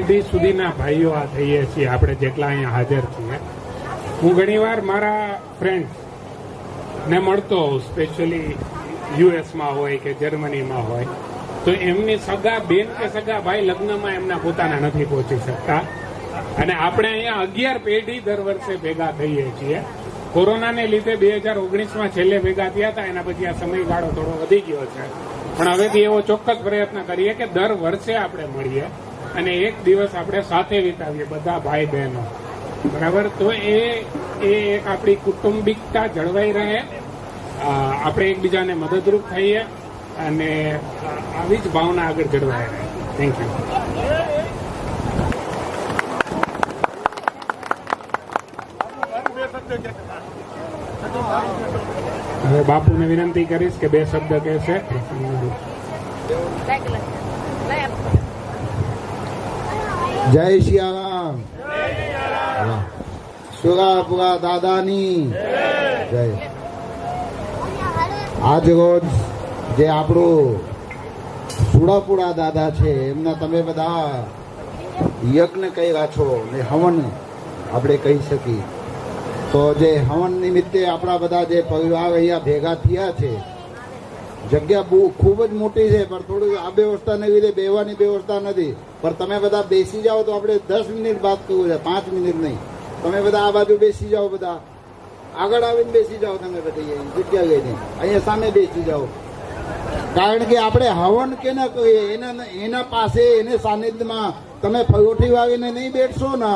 પેઢી સુધીના ભાઈઓ આ થઈએ છીએ, આપણે જેટલા અહીંયા હાજર છીએ. હું ઘણીવાર મારા ફ્રેન્ડ ને મળતો હોઉં સ્પેશિયલી યુએસમાં હોય કે જર્મનીમાં હોય, તો એમની સગા બેન કે સગા ભાઈ લગ્નમાં એમના પોતાના નથી પહોંચી શકતા. અને આપણે અહીંયા અગિયાર પેઢી દર વર્ષે ભેગા થઈએ છીએ. કોરોનાને લીધે બે હજાર ઓગણીસમાં છેલ્લે ભેગા થયા હતા, એના પછી આ સમયગાળો થોડો વધી ગયો છે. પણ હવેથી એવો ચોક્કસ પ્રયત્ન કરીએ કે દર વર્ષે આપણે મળીએ. અને એક દિવસ આપણે સાથે વિતાવીએ બધા ભાઈ બહેનો. બરાબર? તો એ એ એક આપણી કુટુંબિકતા જળવાઈ રહે. આપણે એકબીજાને મદદરૂપ થઈએ અને આવી જ ભાવના આગળ જળવાઈ રહે. થેન્ક યુ હવે બાપુને વિનંતી કરીશ કે બે શબ્દ કહેશે. જય સિયારામ. સુરાપુરા દાદાની. જય. આજ રોજ જે આપણું સુડાપુરા દાદા છે, એમના તમે બધા યજ્ઞ કર્યા છો ને હવન આપણે કહી શકીએ. તો જે હવન નિમિત્તે આપણા બધા જે પરિવાર અહીંયા ભેગા થયા છે, જગ્યા ખૂબ જ મોટી છે, પણ થોડું આ વ્યવસ્થાને લીધે બેવાની વ્યવસ્થા નથી. પણ તમે બધા બેસી જાઓ તો આપણે દસ મિનિટ બાદ કરવું છે, પાંચ મિનિટ નહીં. તમે બધા આ બાજુ બેસી જાઓ બધા. આગળ આવીને બેસી જાઓ તમે બધી જગ્યા લઈને. અહીંયા સામે બેસી જાઓ. કારણ કે આપણે હવન કેને કહીએ એના એના પાસે, એને સાનિધ્યમાં તમે ફરોઠી વાવીને નહીં બેઠશો ને,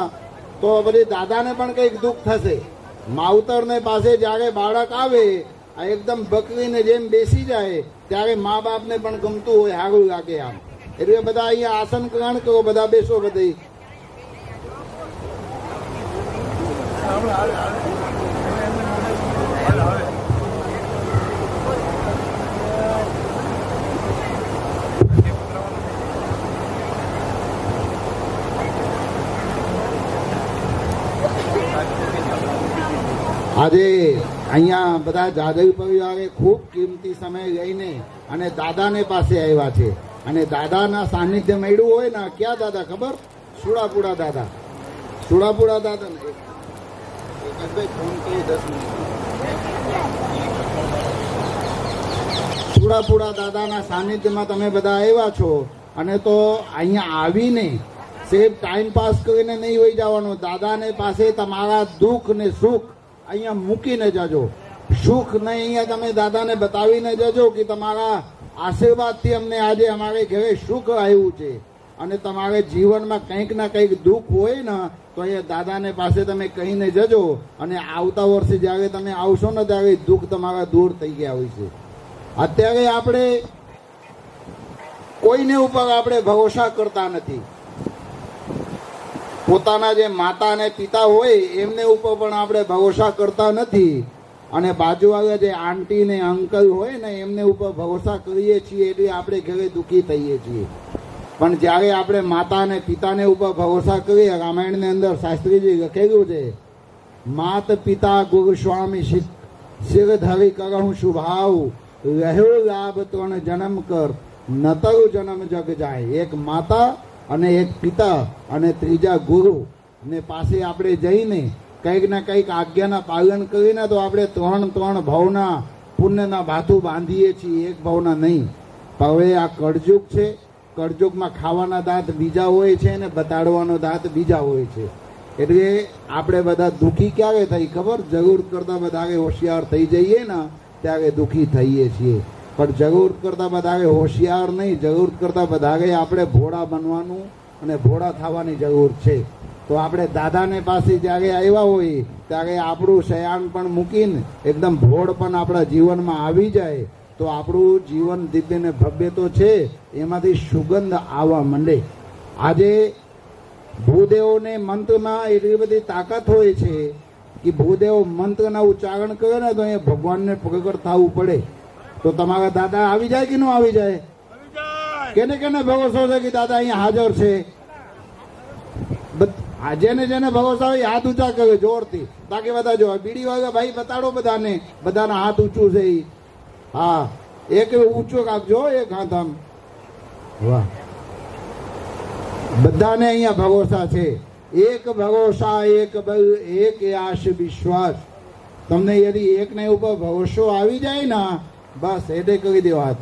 તો પછી દાદાને પણ કંઈક દુઃખ થશે. માવતરને પાસે જ્યારે બાળક આવે, આ એકદમ બકરીને જેમ બેસી જાય, ત્યારે મા બાપને પણ ગમતું હોય આગળ લાગે આમ. એટલે બધા અહીંયા આસન ગ્રહણ કરો, બધા બેસો બધી. આજે અહીંયા બધા જાદવ પરિવારે ખૂબ કિંમતી સમય લઈને અને દાદાને પાસે આવ્યા છે. અને દાદાના સાનિધ્ય મળ્યું હોય ને ક્યાં દાદા ખબર? સુડાપુડા દાદા. સુડાપુડા દાદા સુડાપુડા દાદાના સાનિધ્યમાં તમે બધા આવ્યા છો. અને તો અહીંયા આવીને સેફ ટાઈમ પાસ કરીને નહીં હોઈ જવાનું. દાદાને પાસે તમારા દુઃખ ને સુખ અહીંયા મૂકીને જજો. સુખ નહીં અહીંયા તમે દાદાને બતાવીને જજો કે તમારા આશીર્વાદથી અમને આજે અમારે ઘરે સુખ આવ્યું છે. અને તમારે જીવનમાં કંઈક ના કંઈક દુઃખ હોય ને, તો અહીંયા દાદાને પાસે તમે કહીને જજો. અને આવતા વર્ષે જ્યારે તમે આવશો ને, ત્યારે દુઃખ તમારા દૂર થઈ ગયા હોય છે. અત્યારે આપણે કોઈને ઉપર આપણે ભરોસા કરતા નથી. પોતાના જે માતા અને પિતા હોય, એમને ઉપર પણ આપણે ભરોસા કરતા નથી. અને બાજુવાળા જે આંટી ને અંકલ હોય ને, એમને ઉપર ભરોસા કરીએ છીએ એટલે આપણે ઘરે દુઃખી થઈએ છીએ. પણ જ્યારે આપણે માતા અને પિતાને ઉપર ભરોસા કરીએ, રામાયણની અંદર શાસ્ત્રીજી લખેલું છે, માત પિતા ગુરુ સ્વામી શિ- શિર ધરી કરહું શુભાવ રહ્યો લાભ ત્રણ જન્મ કર, નતર જન્મ જગ જાય. એક માતા અને એક પિતા અને ત્રીજા ગુરુ. ને પાસે આપણે જઈને કંઈક ને કંઈક આજ્ઞાના પાલન કરીને તો આપણે ત્રણ ત્રણ ભાવના પુણ્યના ભાથું બાંધીએ છીએ, એક ભાવના નહીં. હવે આ કળજુગ છે, કળજુગમાં ખાવાના દાંત બીજા હોય છે અને બતાડવાનો દાંત બીજા હોય છે. એટલે આપણે બધા દુઃખી ક્યારે થઈ ખબર? જરૂર કરતાં વધારે હોશિયાર થઈ જઈએ ને, ત્યારે દુઃખી થઈએ છીએ. પણ જરૂર કરતાં વધારે હોશિયાર નહીં, જરૂર કરતાં વધારે આપણે ભોળા બનવાનું અને ભોળા થવાની જરૂર છે. તો આપણે દાદાને પાસે જ્યારે આવ્યા હોઈએ ત્યારે આપણું શયાન પણ મૂકીને એકદમ ભોળ પણ આપણા જીવનમાં આવી જાય. તો આપણું જીવન દિવ્ય ભવ્ય તો છે, એમાંથી સુગંધ આવવા માંડે. આજે ભૂદેવોને મંત્રમાં એટલી બધી તાકાત હોય છે કે ભૂદેવ મંત્રના ઉચ્ચારણ કરે ને તો એ ભગવાનને પ્રગટ થવું પડે. તો તમારા દાદા આવી જાય કે ન આવી જાય? કેને કેને ભરોસો છે કે દાદા અહીંયા હાજર છે? જેને જેને ભરોસો હોય હાથ ઊંચા કરે જોરથી. બાકી બધા જો બીડી વાગે ભાઈ બતાડો બધાને. બધાના હાથ ઊંચું છે એ હા, એક ઊંચો કાપજો, એક હાથ આમ. વાહ. બધાને અહીંયા ભરોસા છે. એક ભરોસા, એક બલ, એક આશ, વિશ્વાસ. તમને યદી એકને ઉપર ભરોસો આવી જાય ને, બસ એટલે કરી દેવા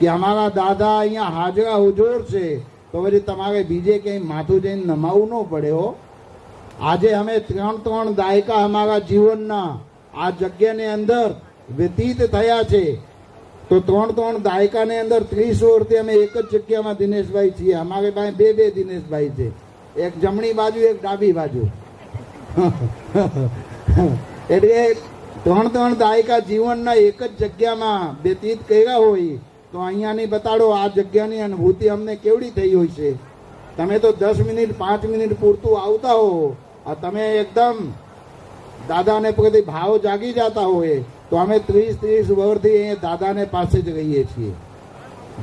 કે અમારા દાદા અહીંયા હાજરા હુજુર છે, તો પછી તમારે બીજે ક્યાંય માથું જઈને નમાવું ન પડે હો. આજે અમે ત્રણ ત્રણ દાયકા અમારા જીવનના આ જગ્યાની અંદર વ્યતીત થયા છે. તો ત્રણ ત્રણ દાયકાની અંદર ત્રીસ વર્ષથી અમે એક જ જગ્યામાં દિનેશભાઈ છીએ. અમારી પાસે બે બે દિનેશભાઈ છે. એક જમણી બાજુ, એક ડાબી બાજુ. એટલે ત્રણ ત્રણ દાયકા જીવનના એક જ જગ્યામાં વ્યતીત કર્યા હોય તો અહીંયાની બતાડો, આ જગ્યાની અનુભૂતિ અમને કેવડી થઈ હોય છે? તમે તો દસ મિનિટ, પાંચ મિનિટ પૂરતું આવતા હો. આ તમે એકદમ દાદાને પ્રતિ ભાવ જાગી જતા હોય તો અમે ત્રીસ ત્રીસ વર્ષથી અહીંયા દાદાને પાસે જ રહીએ છીએ.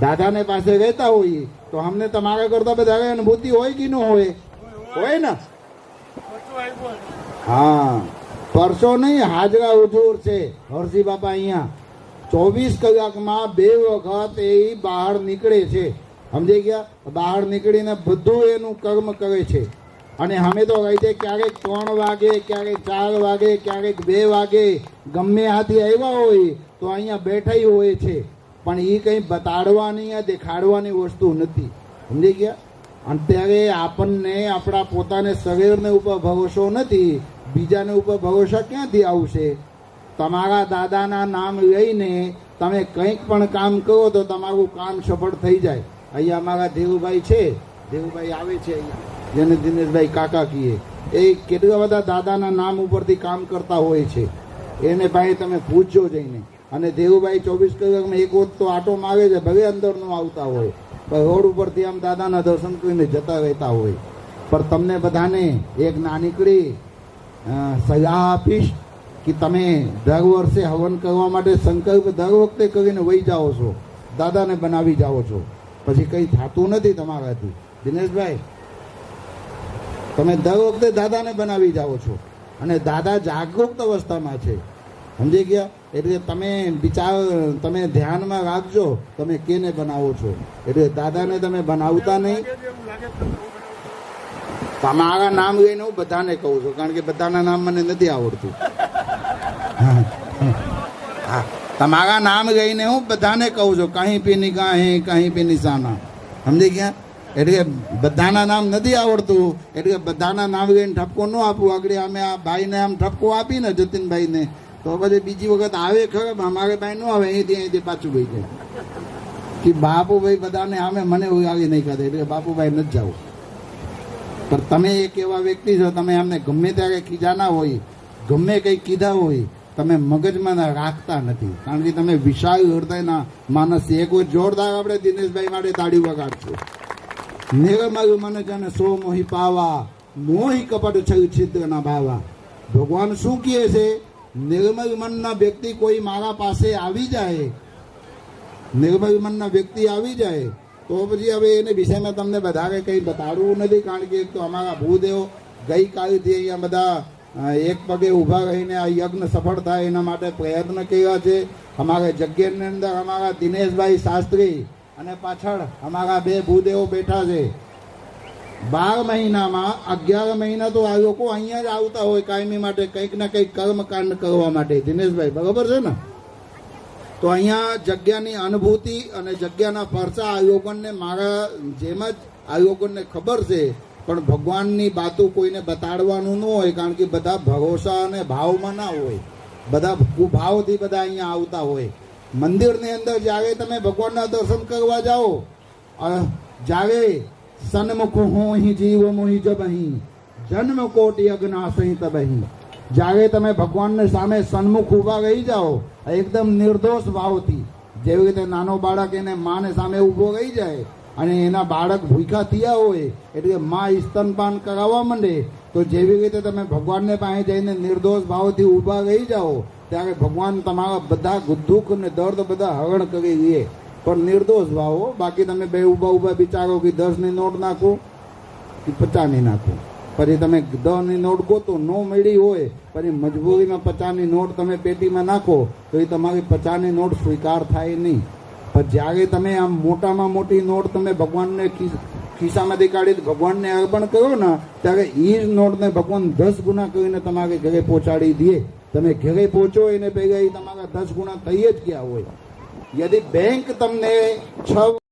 દાદાને પાસે રહેતા હોઈએ તો અમને તમારા કરતા બધા અનુભૂતિ હોય કે ન હોય? હોય ને? હા. પરસો નહીં, હાજરા હજુર છે. હરસી બાપા અહીંયા. ચોવીસ કલાકમાં બે વખત એ બહાર નીકળે છે. સમજી ગયા? બહાર નીકળીને બધું એનું કર્મ કરે છે. અને અમે તો કહી ક્યારેક ત્રણ વાગે, ક્યારેક ચાર વાગે, ક્યારેક બે વાગે ગમે હાથી આવ્યા હોય તો અહીંયા બેઠાઈ હોય છે. પણ એ કંઈ બતાડવાની યા દેખાડવાની વસ્તુ નથી. સમજી ગયા? અત્યારે આપણને આપણા પોતાને શરીરને ઉપર ભરોસો નથી, બીજાને ઉપર ભરોસા ક્યાંથી આવશે? તમારા દાદાના નામ લઈને તમે કંઈક પણ કામ કરો તો તમારું કામ સફળ થઈ જાય. અહીંયા અમારા દેવુભાઈ છે. દેવુભાઈ આવે છે અહીંયા. જેને દિનેશભાઈ કાકા કહીએ એ કેટલા બધા દાદાના નામ ઉપરથી કામ કરતા હોય છે. એને ભાઈ તમે પૂછજો જઈને. અને દેવુભાઈ ચોવીસ કલાકમાં એક વખત તો આટો માગે છે, ભલે અંદર આવતા હોય. પણ રોડ ઉપરથી આમ દાદાના દર્શન કરીને જતા રહેતા હોય. પણ તમને બધાને એક નાનીકડી સલાહ આપીશ. કે તમે દર વર્ષે હવન કરવા માટે સંકલ્પ દર વખતે કરીને વહી જાઓ છો. દાદાને બનાવી જાઓ છો. પછી કંઈ થતું નથી તમારાથી. દિનેશભાઈ, તમે દર વખતે દાદાને બનાવી જાઓ છો. અને દાદા જાગૃત અવસ્થામાં છે. સમજી ગયા? એટલે તમે વિચાર, તમે ધ્યાનમાં રાખજો તમે કેને બનાવો છો. એટલે દાદાને તમે બનાવતા નહીં. તમારા નામ લઈને હું બધાને કહું છું, કારણ કે બધાના નામ મને નથી આવડતું. હા. તમારા નામ ગઈને હું બધાને કહું છું કહી પી નિગાહે કહી પી નિશાના સમજી ગયા? એટલે બધાના નામ નથી આવડતું, એટલે બધાના નામ ગઈને ઠપકો ન આપવું આગળ અમે આ ભાઈને આમ ઠપકો આપીને જતીનભાઈને તો પછી બીજી વખત આવે ખરાબ અમારે ભાઈ ન આવે, અહીંથી અહીંથી પાછું ભાઈ જાય. કે બાપુભાઈ બધાને આમે મને આવી નહીં કરે એટલે બાપુભાઈ નથી જવું પણ તમે એક એવા વ્યક્તિ છો, તમે અમને ગમે ત્યારે ખીજાના હોય, ગમે કંઈ કીધા હોય તમે મગજમાં રાખતા નથી. કારણ કે તમે વિશાળ હૃદયના માણસ એક વાર જોરદાર આપણે દિનેશભાઈ માટે તાળી વગાડશું. નિર્મલ મન જન સો મોહી પાવા, મોહી કપટ છલ છિદ્રના ભાવા. ભગવાન શું કહે છે? નિર્મલ મનના વ્યક્તિ કોઈ મારા પાસે આવી જાય નિર્મલ મનના વ્યક્તિ આવી જાય, તો પછી હવે એને વિષયમાં તમને વધારે કંઈ બતાડવું નથી. કારણ કે એક તો અમારા ભૂદેવ ગઈકાલથી અહીંયા બધા એક પગે ઊભા રહીને આ યજ્ઞ સફળ થાય એના માટે પ્રયત્ન કર્યા છે. અમારા જગ્યાની અંદર અમારા દિનેશભાઈ શાસ્ત્રી અને પાછળ અમારા બે ભૂદેવો બેઠા છે. બાર મહિનામાં, અગિયાર મહિના તો આ લોકો અહીંયા જ આવતા હોય કાયમી માટે કંઈક ને કંઈક કર્મકાંડ કરવા માટે. દિનેશભાઈ, બરાબર છે ને? તો અહીંયા જગ્યાની અનુભૂતિ અને જગ્યાના પરચા આ લોકોને મારા જેમ જ આ લોકોને ખબર છે. પણ ભગવાનની બાતું કોઈને બતાડવાનું ન હોય, કારણ કે બધા ભરોસા અને ભાવમાં ના હોય. બધા ભાવથી બધા અહીંયા આવતા હોય. મંદિરની અંદર જ્યારે તમે ભગવાનના દર્શન કરવા જાઓ. જ્યારે સન્મુખ હું અહીં જીવ મોહી જબ અહીં. જન્મ કોટી તબ અહીં. જ્યારે તમે ભગવાનને સામે સન્મુખ ઊભા રહી જાઓ. એકદમ નિર્દોષ ભાવથી. જેવી રીતે નાનો બાળક એને માને સામે ઊભો રહી જાય અને એના બાળક ભૂખ્યા થયા હોય, એટલે મા સ્તનપાન કરાવવા માંડે, તો જેવી રીતે તમે ભગવાનને પાસે જઈને નિર્દોષ ભાવથી ઊભા રહી જાઓ, ત્યારે ભગવાન તમારા બધા દુઃખ અને દર્દ બધા હરણ કરી દે. પણ નિર્દોષ ભાવો, બાકી તમે બે ઊભા ઊભા વિચારો કે દસની નોટ નાખો કે પચાસની નાખો. પછી તમે દસની નોટ ગોતો, નો મળી હોય, પછી મજબૂરીમાં પચાસની નોટ તમે પેટીમાં નાખો, તો એ તમારી પચાસની નોટ સ્વીકાર થાય નહીં. પણ જ્યારે તમે આમ મોટામાં મોટી નોટ તમે ભગવાનને ખિસ્સામાંથી કાઢી ભગવાનને અર્પણ કરો ને, ત્યારે એ જ નોટને ભગવાન દસ ગુના કરીને તમારે ઘરે પહોંચાડી દે. તમે ઘરે પહોંચો એને પહેલા એ તમારા દસ ગુણા થઈ જ ગયા હોય. યદિ બેંક તમને છ